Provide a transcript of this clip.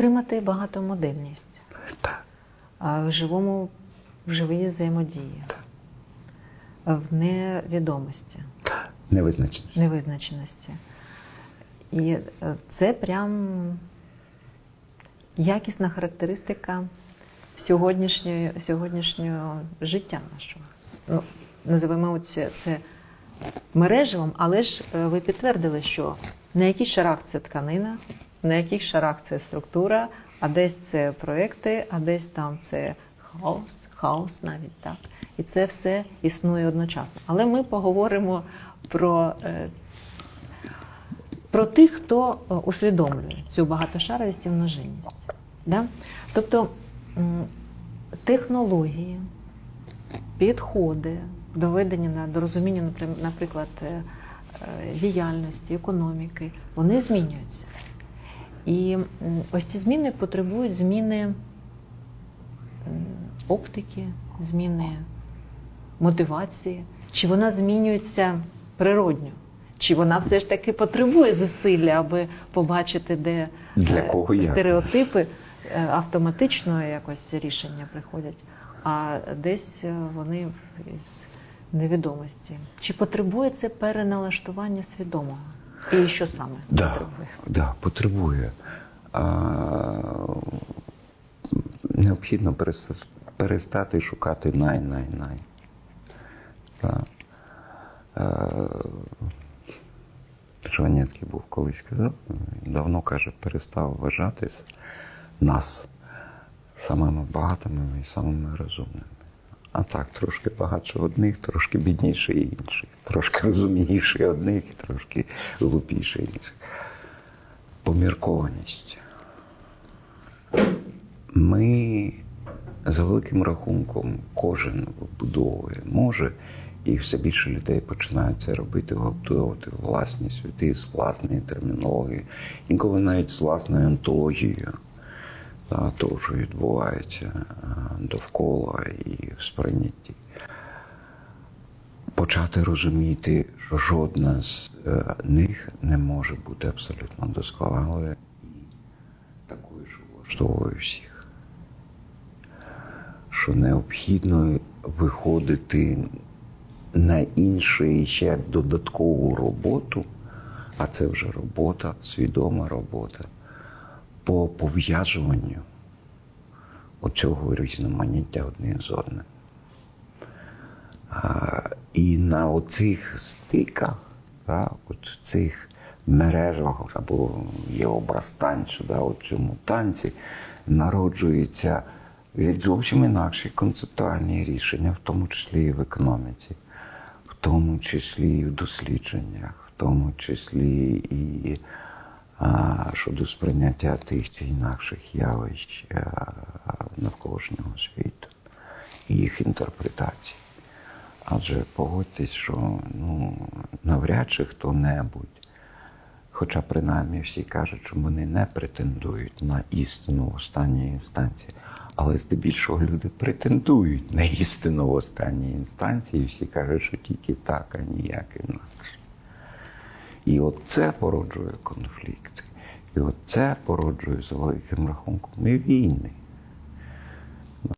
Отримати багатомодельність Так. в живому, в живій взаємодії, Так. в невідомості, Невизначеність. невизначеності. І е, це прям якісна характеристика сьогоднішньої, сьогоднішнього життя нашого. Ну, називаємо це, це мережевим, але ж е, ви підтвердили, що на яких шарах це тканина, на яких шарах це структура, а десь це проекти, а десь там це хаос, хаос навіть так. І це все існує одночасно. Але ми поговоримо про, е, про тих, хто е, усвідомлює цю багатошаровість і множинність. Да? Тобто технології, підходи до ведення до розуміння, наприклад, е, діяльності, економіки, вони змінюються. І ось ці зміни потребують зміни оптики, зміни мотивації, чи вона змінюється природньо, чи вона все ж таки потребує зусилля, аби побачити, де Для е, кого стереотипи е, автоматично якось рішення приходять, а десь е, вони із невідомості. Чи потребує це переналаштування свідомого? І що саме Да, потребує? да, потребує. А, необхідно перестати шукати най-най-най. Да. Е, Жванецький був колись казав, давно каже, перестав вважатись нас самими багатими і самими розумними. А так, трошки багатше одних, трошки бідніше інших, трошки розумніше одних, трошки глупіше інших. Поміркованість. Ми за великим рахунком кожен вбудовує може, і все більше людей починають це робити, вбудовувати власні світи з власної термінології, інколи навіть з власною антологією того, що відбувається е, довкола і в сприйнятті. Почати розуміти, що жодна з е, них не може бути абсолютно досконалою і такою, що влаштовує всіх. Що необхідно виходити на іншу ще додаткову роботу, а це вже робота, свідома робота по пов'язуванню оцього різноманіття одне з одним. І на оцих стиках, да, от цих мережах або є образ танцю, да, в цьому танці народжуються від зовсім інакші концептуальні рішення, в тому числі і в економіці, в тому числі і в дослідженнях, в тому числі і щодо сприйняття тих чи інакших явищ а, навколишнього світу і їх інтерпретацій. Адже погодьтесь, що ну, навряд чи хто-небудь, хоча принаймні всі кажуть, що вони не претендують на істину в останній інстанції, але здебільшого люди претендують на істину в останній інстанції, і всі кажуть, що тільки так, а ніяк інакше. І от це породжує конфлікти. І от це породжує за великим рахунком і війни.